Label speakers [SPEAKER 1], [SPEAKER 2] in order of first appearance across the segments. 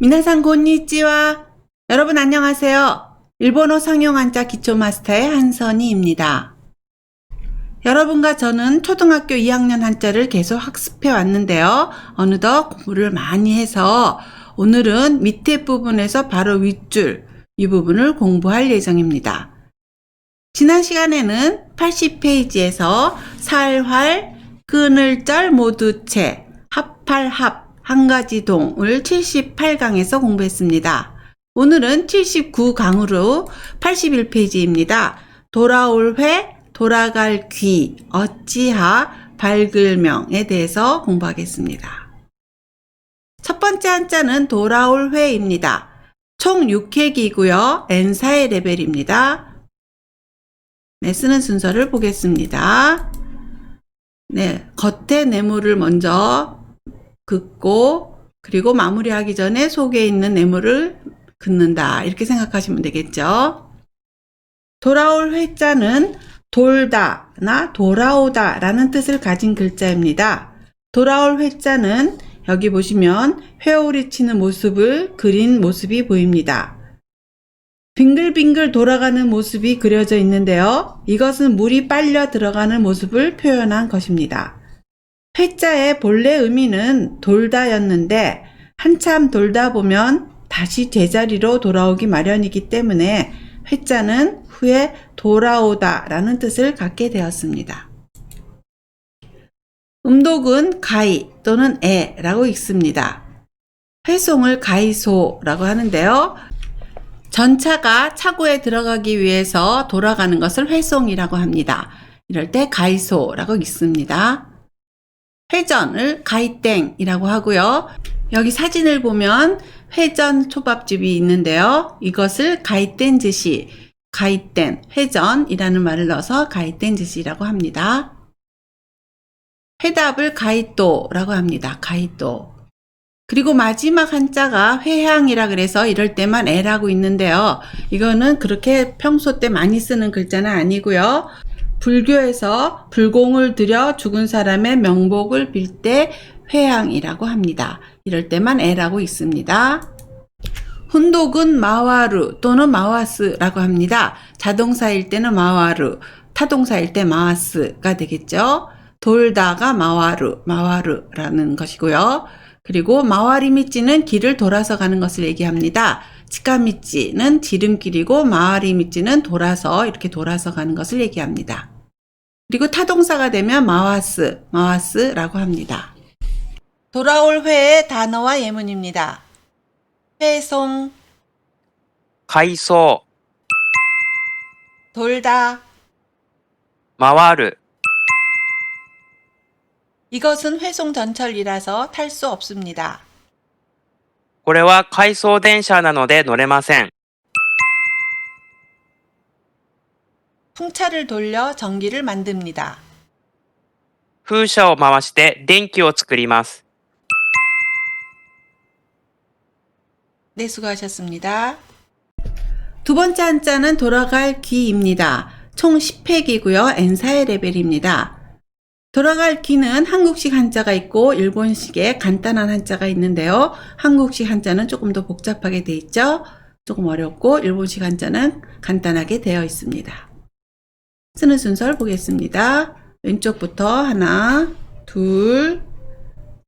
[SPEAKER 1] 미나상 곤니찌와 여러분 안녕하세요. 일본어 상용 한자 기초 마스터의 한선희입니다. 여러분과 저는 초등학교 2학년 한자를 계속 학습해 왔는데요. 어느덧 공부를 많이 해서 오늘은 밑에 부분에서 바로 윗줄 이 부분을 공부할 예정입니다. 지난 시간에는 80페이지에서 살활, 끈을짤 모두체, 합할합, 한 가지 동을 78강에서 공부했습니다. 오늘은 79강으로 81페이지입니다. 돌아올 회, 돌아갈 귀, 어찌하, 발글명에 대해서 공부하겠습니다. 첫 번째 한자는 돌아올 회입니다. 총 6회기고요. N사의 레벨입니다. 네, 쓰는 순서를 보겠습니다. 네, 겉에 네모를 먼저 긋고 그리고 마무리하기 전에 속에 있는 네모를 긋는다. 이렇게 생각하시면 되겠죠. 돌아올 회자는 돌다나 돌아오다 라는 뜻을 가진 글자입니다. 돌아올 회자는 여기 보시면 회오리 치는 모습을 그린 모습이 보입니다. 빙글빙글 돌아가는 모습이 그려져 있는데요. 이것은 물이 빨려 들어가는 모습을 표현한 것입니다. 회자의 본래 의미는 돌다였는데 한참 돌다 보면 다시 제자리로 돌아오기 마련이기 때문에 회자는 후에 돌아오다 라는 뜻을 갖게 되었습니다. 음독은 가이 또는 에 라고 읽습니다. 회송을 가이소라고 하는데요. 전차가 차고에 들어가기 위해서 돌아가는 것을 회송이라고 합니다. 이럴 때 가이소라고 읽습니다. 회전을 가이땡이라고 하고요. 여기 사진을 보면 회전 초밥집이 있는데요. 이것을 가이땡 짓이 가이땡 회전이라는 말을 넣어서 가이땡 짓이라고 합니다. 회답을 가이또라고 합니다. 가이또. 그리고 마지막 한자가 회향이라 그래서 이럴 때만 애라고 있는데요. 이거는 그렇게 평소 때 많이 쓰는 글자는 아니고요. 불교에서 불공을 들여 죽은 사람의 명복을 빌 때 회향이라고 합니다. 이럴 때만 애라고 있습니다. 훈독은 마와루 또는 마와스라고 합니다. 자동사일 때는 마와루, 타동사일 때 마와스가 되겠죠. 돌다가 마와루, 마와루라는 것이고요. 그리고 마와리미찌는 길을 돌아서 가는 것을 얘기합니다. 치카미찌는 지름길이고 마와리미찌는 돌아서 이렇게 돌아서 가는 것을 얘기합니다. 그리고 타동사가 되면 마와스, 마와스라고 합니다. 돌아올 회의 단어와 예문입니다. 회송
[SPEAKER 2] 가이소
[SPEAKER 1] 돌다
[SPEAKER 2] 마와르
[SPEAKER 1] 이것은 회송 전철이라서 탈 수 없습니다.
[SPEAKER 2] これは回送電車なので乗れません。
[SPEAKER 1] 풍차를 돌려 전기를 만듭니다.
[SPEAKER 2] 風車を回して電気を作ります。
[SPEAKER 1] 네, 수고하셨습니다. 두 번째 한자는 돌아갈 귀입니다. 총 10획이고요. N사의 레벨입니다. 돌아갈 귀는 한국식 한자가 있고 일본식의 간단한 한자가 있는데요. 한국식 한자는 조금 더 복잡하게 돼 있죠. 조금 어렵고 일본식 한자는 간단하게 되어 있습니다. 쓰는 순서를 보겠습니다. 왼쪽부터 하나, 둘,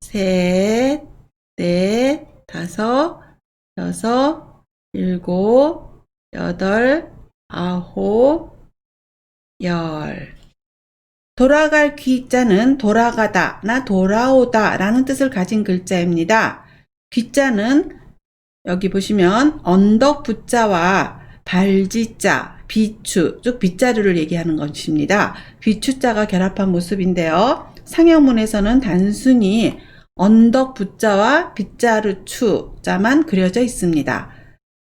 [SPEAKER 1] 셋, 넷, 다섯, 여섯, 일곱, 여덟, 아홉, 열. 돌아갈 귀자는 돌아가다나 돌아오다 라는 뜻을 가진 글자입니다. 귀자는 여기 보시면 언덕 붙자와 발지자, 비추, 즉 빗자루를 얘기하는 것입니다. 비추자가 결합한 모습인데요. 상형문에서는 단순히 언덕 붙자와 빗자루 추자만 그려져 있습니다.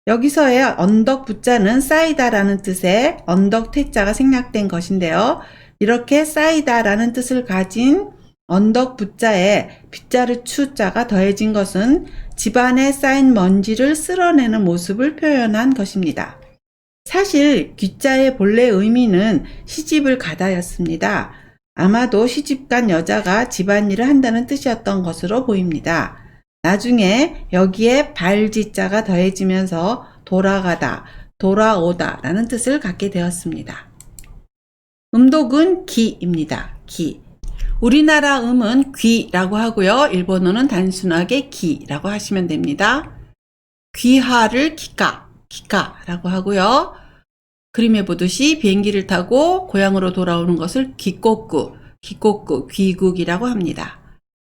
[SPEAKER 1] 여기서의 언덕 붙자는 쌓이다라는 뜻의 언덕 태자가 생략된 것인데요. 이렇게 쌓이다라는 뜻을 가진 언덕 붙자에 빗자루 추자가 더해진 것은 집안에 쌓인 먼지를 쓸어내는 모습을 표현한 것입니다. 사실 귀자의 본래 의미는 시집을 가다였습니다. 아마도 시집간 여자가 집안일을 한다는 뜻이었던 것으로 보입니다. 나중에 여기에 발지자가 더해지면서 돌아가다, 돌아오다 라는 뜻을 갖게 되었습니다. 음독은 기입니다. 기. 우리나라 음은 귀라고 하고요. 일본어는 단순하게 기라고 하시면 됩니다. 귀하를 기가, 기가라고 하고요. 그림에 보듯이 비행기를 타고 고향으로 돌아오는 것을 기꼬구, 기꼬구, 귀국이라고 합니다.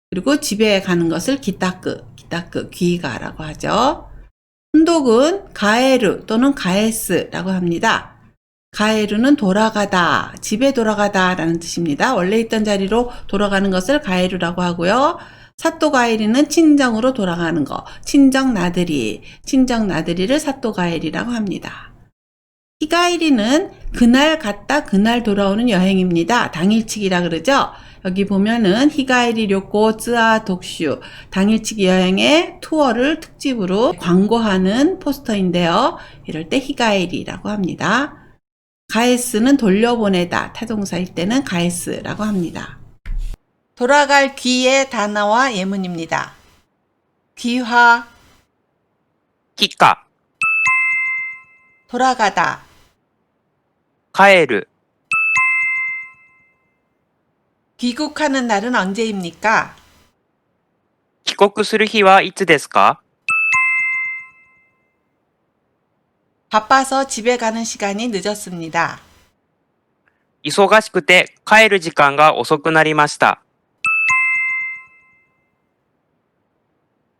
[SPEAKER 1] 그리고 집에 가는 것을 기타크, 기타크, 귀가라고 하죠. 훈독은 가에르 또는 가에스라고 합니다. 가에르는 돌아가다, 집에 돌아가다 라는 뜻입니다. 원래 있던 자리로 돌아가는 것을 가에르라고 하고요. 사또 가에리는 친정으로 돌아가는 거, 친정 나들이, 친정 나들이를 사또 가에리라고 합니다. 히가이리는 그날 갔다 그날 돌아오는 여행입니다. 당일치기라 그러죠. 여기 보면은 히가이리 료코 쯔아 독슈 당일치기 여행의 투어를 특집으로 광고하는 포스터인데요. 이럴 때 히가이리라고 합니다. 가에스는 돌려보내다 타동사일 때는 가에스라고 합니다. 돌아갈 귀의 단어와 예문입니다. 귀화,
[SPEAKER 2] 帰化、
[SPEAKER 1] 돌아가다,
[SPEAKER 2] 帰る、
[SPEAKER 1] 귀국하는 날은 언제입니까?
[SPEAKER 2] 帰国する日はいつですか
[SPEAKER 1] 바빠서 집에 가는 시간이 늦었습니다.
[SPEAKER 2] 忙しくて帰る時間が遅くなりました。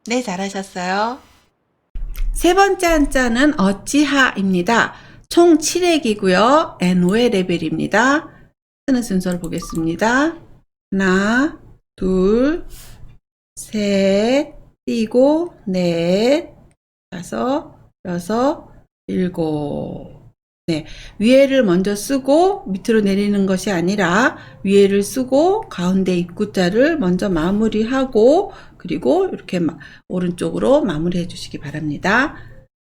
[SPEAKER 1] 네, 잘하셨어요. 세 번째 한자는 어찌하입니다. 총 7액이고요. NO의 레벨입니다. 쓰는 순서를 보겠습니다. 하나, 둘, 셋, 띄고, 넷, 다섯, 여섯, 일곱. 네. 위에를 먼저 쓰고 밑으로 내리는 것이 아니라 위에를 쓰고 가운데 입구자를 먼저 마무리하고 그리고 이렇게 마- 오른쪽으로 마무리해 주시기 바랍니다.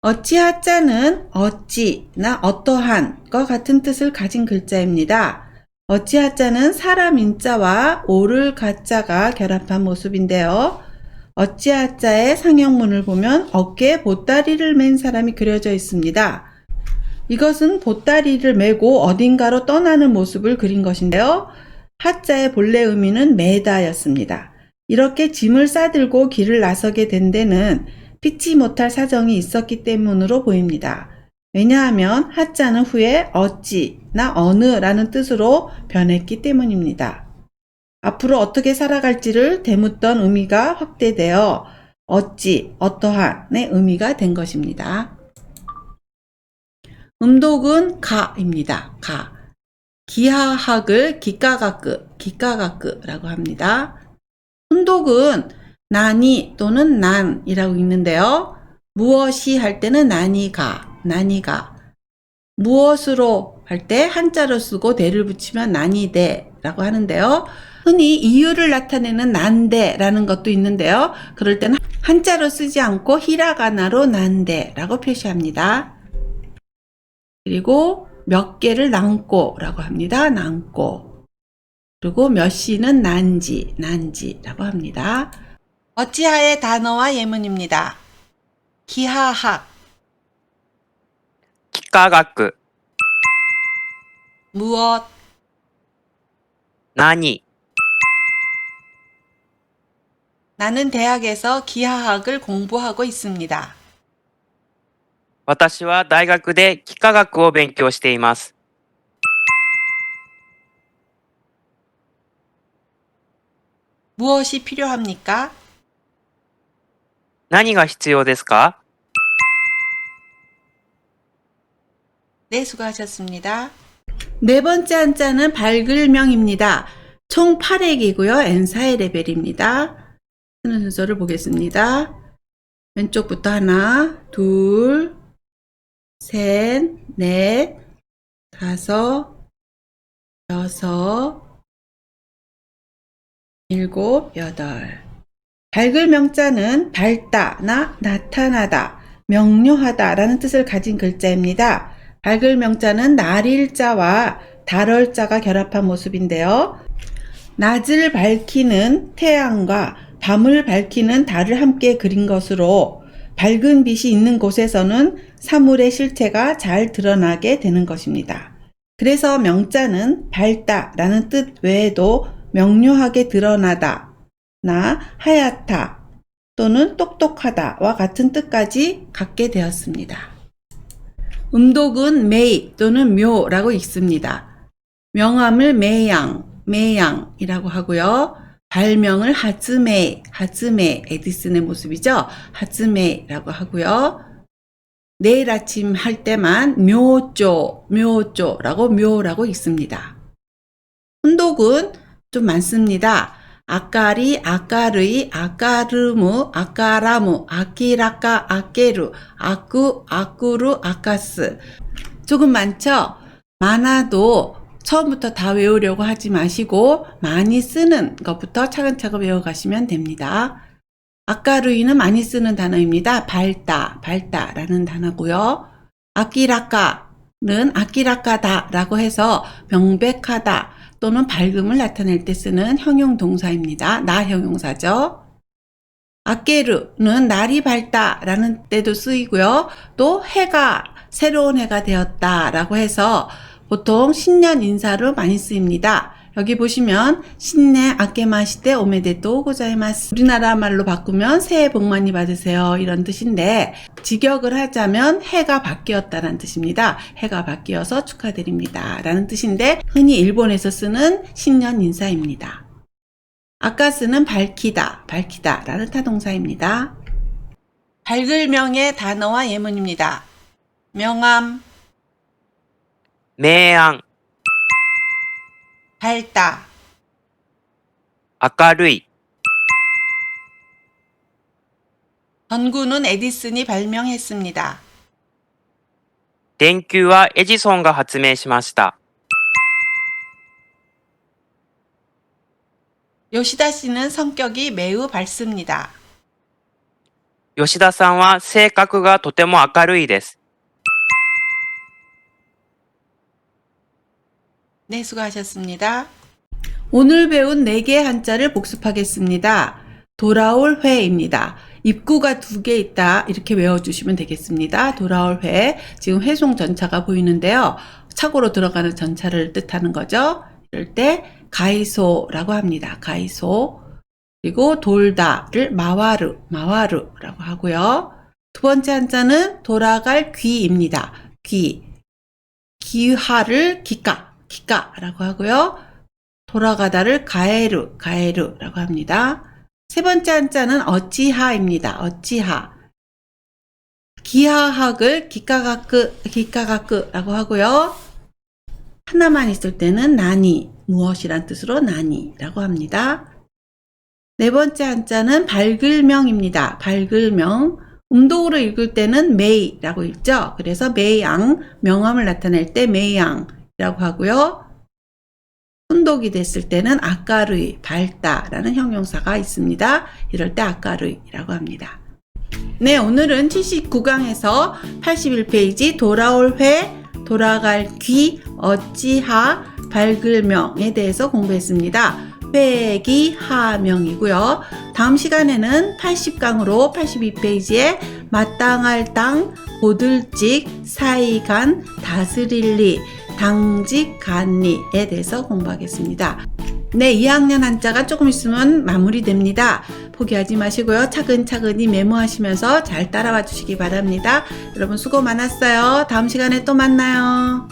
[SPEAKER 1] 어찌하 자는 어찌나 어떠한과 같은 뜻을 가진 글자입니다. 어찌하 자는 사람 인자와 오를 가자가 결합한 모습인데요. 어찌하자의 상형문을 보면 어깨에 보따리를 맨 사람이 그려져 있습니다. 이것은 보따리를 메고 어딘가로 떠나는 모습을 그린 것인데요. 하자의 본래 의미는 매다였습니다. 이렇게 짐을 싸들고 길을 나서게 된 데는 피치 못할 사정이 있었기 때문으로 보입니다. 왜냐하면 하자는 후에 어찌나 어느라는 뜻으로 변했기 때문입니다. 앞으로 어떻게 살아갈지를 대묻던 의미가 확대되어 어찌, 어떠한의 의미가 된 것입니다. 음독은 가입니다. 가. 기하학을 기가가끄, 기가가끄라고 합니다. 훈독은 난이 또는 난이라고 읽는데요. 무엇이 할 때는 난이가, 난이가. 무엇으로 할 때 한자로 쓰고 대를 붙이면 난이대라고 하는데요. 흔히 이유를 나타내는 난데라는 것도 있는데요. 그럴 때는 한자로 쓰지 않고 히라가나로 난데라고 표시합니다. 그리고 몇 개를 '난고'라고 합니다. '난고' 그리고 몇 시는 난지, 난지라고 합니다. 어찌하의 단어와 예문입니다. 기하학
[SPEAKER 2] 기가가크
[SPEAKER 1] 무엇
[SPEAKER 2] 나니
[SPEAKER 1] 나는 대학에서 기하학을 공부하고 있습니다.
[SPEAKER 2] 私は大学で幾何学を勉強しています。
[SPEAKER 1] 무엇이 필요합니까?
[SPEAKER 2] 何が必要ですか
[SPEAKER 1] 네, 수고하셨습니다. 네 번째 한자는 발글명입니다. 총 8액이고요. N4의 레벨입니다. 쓰는 순서를 보겠습니다. 왼쪽부터 하나, 둘, 셋, 넷, 다섯, 여섯, 일곱, 여덟. 밝을 명자는 밝다나 나타나다, 명료하다 라는 뜻을 가진 글자입니다. 밝을 명자는 날일자와 달월자가 결합한 모습인데요. 낮을 밝히는 태양과 밤을 밝히는 달을 함께 그린 것으로 밝은 빛이 있는 곳에서는 사물의 실체가 잘 드러나게 되는 것입니다. 그래서 명자는 밝다 라는 뜻 외에도 명료하게 드러나다, 나 하얗다 또는 똑똑하다와 같은 뜻까지 갖게 되었습니다. 음독은 메이 또는 묘라고 읽습니다. 명함을 메양, 메양이라고 하고요. 발명을 하즈메, 하즈메, 에디슨의 모습이죠. 하즈메라고 하고요. 내일 아침 할 때만 묘조, 묘조라고 묘라고 읽습니다. 혼독은 좀 많습니다. 아까리, 아까르이, 아까르무, 아까라무, 아키라까, 아케루, 아쿠, 아쿠루, 아카스. 조금 많죠? 많아도 처음부터 다 외우려고 하지 마시고 많이 쓰는 것부터 차근차근 외워가시면 됩니다. 아까 루이는 많이 쓰는 단어입니다. 밝다, 밝다라는 단어고요. 아키라까는 아키라까다라고 해서 명백하다 또는 밝음을 나타낼 때 쓰는 형용 동사입니다. 나 형용사죠. 아케르는 날이 밝다라는 때도 쓰이고요. 또 해가 새로운 해가 되었다라고 해서 보통 신년 인사로 많이 쓰입니다. 여기 보시면 신내 아케마시테 오메데또 고자이마스 우리나라 말로 바꾸면 새해 복 많이 받으세요 이런 뜻인데 직역을 하자면 해가 바뀌었다는 뜻입니다. 해가 바뀌어서 축하드립니다 라는 뜻인데 흔히 일본에서 쓰는 신년 인사입니다. 아까스는 밝히다, 밝히다 라는 타동사입니다. 밝을 명의 단어와 예문입니다. 명암,
[SPEAKER 2] 明暗、
[SPEAKER 1] 밝다,
[SPEAKER 2] 明るい、
[SPEAKER 1] 전구는 에디슨이 발명했습니다.
[SPEAKER 2] 電球はエジソンが発明しました。
[SPEAKER 1] 요시다 씨는 성격이 매우 밝습니다.
[SPEAKER 2] 吉田さんは性格がとても明るいです。
[SPEAKER 1] 네, 수고하셨습니다. 오늘 배운 4개의 한자를 복습하겠습니다. 돌아올 회입니다. 입구가 두 개 있다. 이렇게 외워주시면 되겠습니다. 돌아올 회. 지금 회송 전차가 보이는데요. 차고로 들어가는 전차를 뜻하는 거죠. 이럴 때 가이소라고 합니다. 가이소. 그리고 돌다를 마와르, 마와르라고 하고요. 두 번째 한자는 돌아갈 귀입니다. 귀. 기하를 기가, 기가라고 하고요. 돌아가다를 가에르, 가에르라고 합니다. 세 번째 한자는 어찌하입니다. 어찌하. 기하학을 기가가끄, 기가가끄라고 하고요. 하나만 있을 때는 나니, 무엇이란 뜻으로 나니라고 합니다. 네 번째 한자는 밝을명입니다. 밝을명. 음독으로 읽을 때는 메이라고 읽죠. 그래서 메이양, 명함을 나타낼 때 메이양이 라고 하고요. 혼독이 됐을 때는 아까르이, 밝다라는 형용사가 있습니다. 이럴 때 아까르이라고 합니다. 네, 오늘은 79강에서 81페이지 돌아올 회, 돌아갈 귀, 어찌하, 밝을명에 대해서 공부했습니다. 회기 하명이고요. 다음 시간에는 80강으로 82페이지에 마땅할 땅, 고들직, 사이간, 다스릴리, 당직, 간리에 대해서 공부하겠습니다. 네, 2학년 한자가 조금 있으면 마무리됩니다. 포기하지 마시고요. 차근차근히 메모하시면서 잘 따라와 주시기 바랍니다. 여러분 수고 많았어요. 다음 시간에 또 만나요.